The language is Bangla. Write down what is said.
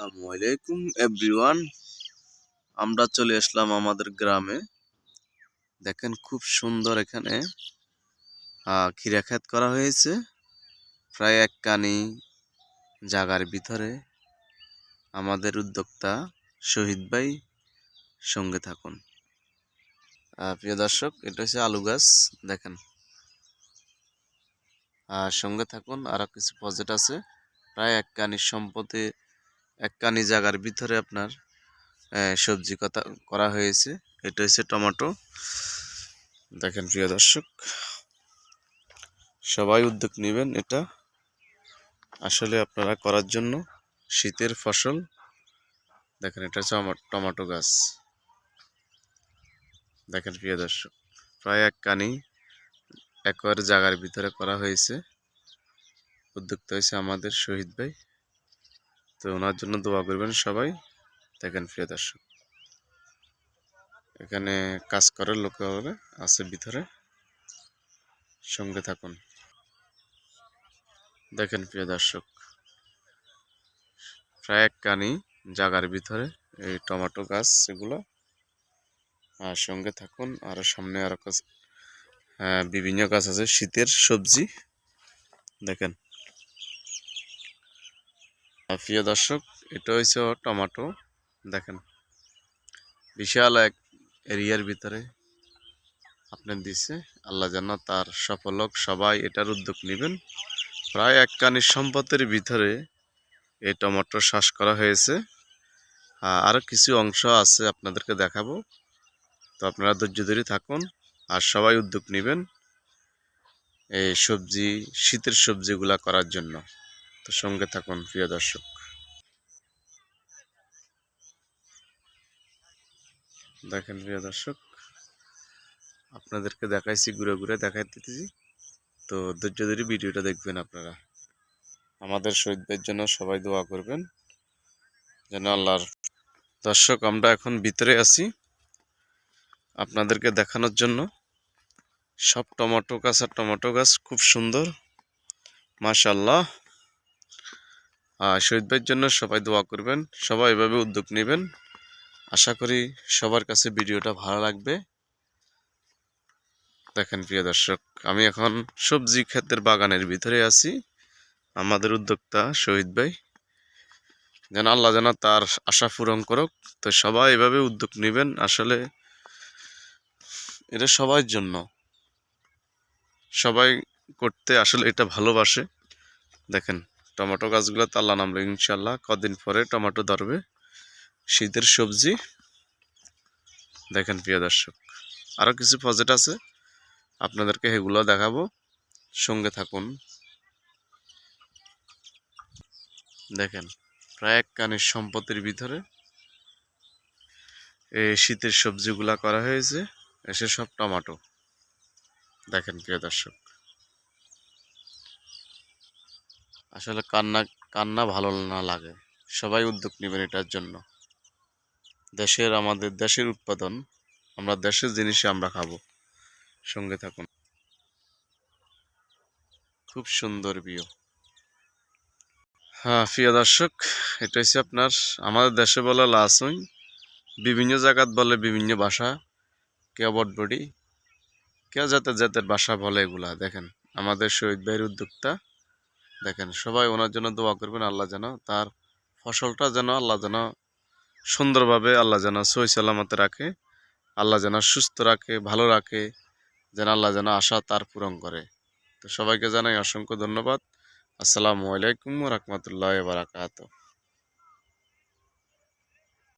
আসসালামু আলাইকুম, এভরিওয়ান। আমরা চলে আসলাম আমাদের গ্রামে। দেখেন খুব সুন্দর এখানে খিরা খেত করা হয়েছে। প্রায় এক কানি জাগার ভিতরে আমাদের উদ্যোক্তা শহীদ ভাই সঙ্গে থাকুন। প্রিয় দর্শক, এটা হচ্ছে আলু গাছ, দেখেন। সঙ্গে থাকুন, আরও কিছু প্রজেক্ট আছে। প্রায় এক কানি সম্পত্তি এক কানি জায়গার ভিতরে আপনার সবজি কথা করা হয়েছে। এটা হচ্ছে টমেটো। দেখেন প্রিয় দর্শক, সবাই উদ্যোগ নেবেন এটা। আসলে আপনারা করার জন্য শীতের ফসল, দেখেন এটা হচ্ছে আমার টমেটো গাছ। দেখেন প্রিয় দর্শক, প্রায় এক কানি একর জায়গার ভিতরে করা হয়েছে। উদ্যোক্তা হয়েছে আমাদের শহীদ ভাই। তো ওনার জন্য দোয়া করবেন সবাই। দেখেন প্রিয় দর্শক এখানে কাজ করার লোক হবে আছে ভিতরে। সঙ্গে থাকুন। দেখেন প্রিয় দর্শক প্রায় এক কানি জাগার ভিতরে এই টমেটো গাছ এগুলো। আর সঙ্গে থাকুন আর সামনে আরও হ্যাঁ, বিভিন্ন গাছ আছে শীতের সবজি। দেখেন। প্রিয় দর্শক, এটা হচ্ছে টমেটো। দেখেন, বিশাল এক এরিয়ার ভিতরে আপনি দিছে। আল্লাহ যেন তার সফল হোক, সবাই এটার উদ্যোগ নেবেন। প্রায় এক কানির সম্পদের ভিতরে এই টমেটো চাষ করা হয়েছে। আ- আরও কিছু অংশ আছে আপনাদেরকে দেখাবো। তো আপনারা ধৈর্য ধরে থাকুন আর সবাই উদ্যোগ নেবেন এই সবজি, শীতের সবজিগুলা করার জন্য। তো সঙ্গে থাকুন, প্রিয় দর্শক। দেখেন, প্রিয় দর্শক, আপনাদেরকে দেখাইছি, ঘুরে ঘুরে দেখাই দিতেছি। তো ধৈর্য ধরে ভিডিওটা দেখবেন আপনারা। আমাদের শহীদদের জন্য সবাই দোয়া করবেন, যেন আল্লাহর দর্শক আমরা এখন ভিতরে আছি, আপনাদেরকে দেখানোর জন্য। সব টমেটো গাছ আর টমেটো গাছ খুব সুন্দর মাশাল্লাহ শহীদ ভাইয়ের জন্য সবাই দোয়া করবেন, সবাই এভাবে উদ্যোগ নেবেন। আশা করি সবার কাছে ভিডিওটা ভালো লাগবে। দেখেন প্রিয় দর্শক, আমি এখন সবজি ক্ষেতের বাগানের ভিতরে আছি, আমাদের উদ্যোক্তা শহীদ ভাই। যেন আল্লাহ যেন তার আশা পূরণ করুক, তো সবাই এভাবে উদ্যোগ নেবেন, আসলে এটা সবার জন্য। সবাই করতে আসলে এটা ভালোবাসে। দেখেন টমেটো গাছগুলো তো আল্লাহ নামলো ইনশাল্লাহ কদিন পরে টমেটো ধরবে। শীতের সবজি, দেখেন প্রিয় দর্শক আরও কিছু প্রজেক্ট আছে, আপনাদেরকে সেগুলো দেখাবো, সঙ্গে থাকুন। দেখেন, প্রায় এক কানের সম্পত্তির ভিতরে এই শীতের সবজিগুলা করা হয়েছে, এসে সব টমেটো। দেখেন প্রিয় দর্শক আসলে কান্না কান্না ভালো না লাগে। সবাই উদ্যোগ নেবেন এটার জন্য। দেশের আমাদের, দেশের উৎপাদন, আমরা দেশের জিনিসই আমরা খাব। সঙ্গে থাকুন। খুব সুন্দর বিয়। হ্যাঁ প্রিয় দর্শক, এটা হচ্ছে আপনার আমাদের দেশে বলে লাসুই বিভিন্ন জায়গাত বলে বিভিন্ন ভাষা। কেউ বটবডি কেউ যাতে জাতের ভাষা বলে এগুলা, দেখেন। আমাদের শহীদ ভাইয়ের উদ্যোক্তা। দেখেন, সবাই ওনার জন্য দোয়া করবেন, আল্লাহ যেন তার ফসলটা যেন আল্লাহ যেন সুন্দরভাবে আল্লাহ যেন সই সালামতে রাখে, আল্লাহ যেন সুস্থ রাখে, ভালো রাখে, যেন আল্লাহ যেন আশা তার পূরণ করে। তো সবাইকে জানাই অসংখ্য ধন্যবাদ। আসসালামু আলাইকুম রহমতুল্লাহ বারাকাতুহ।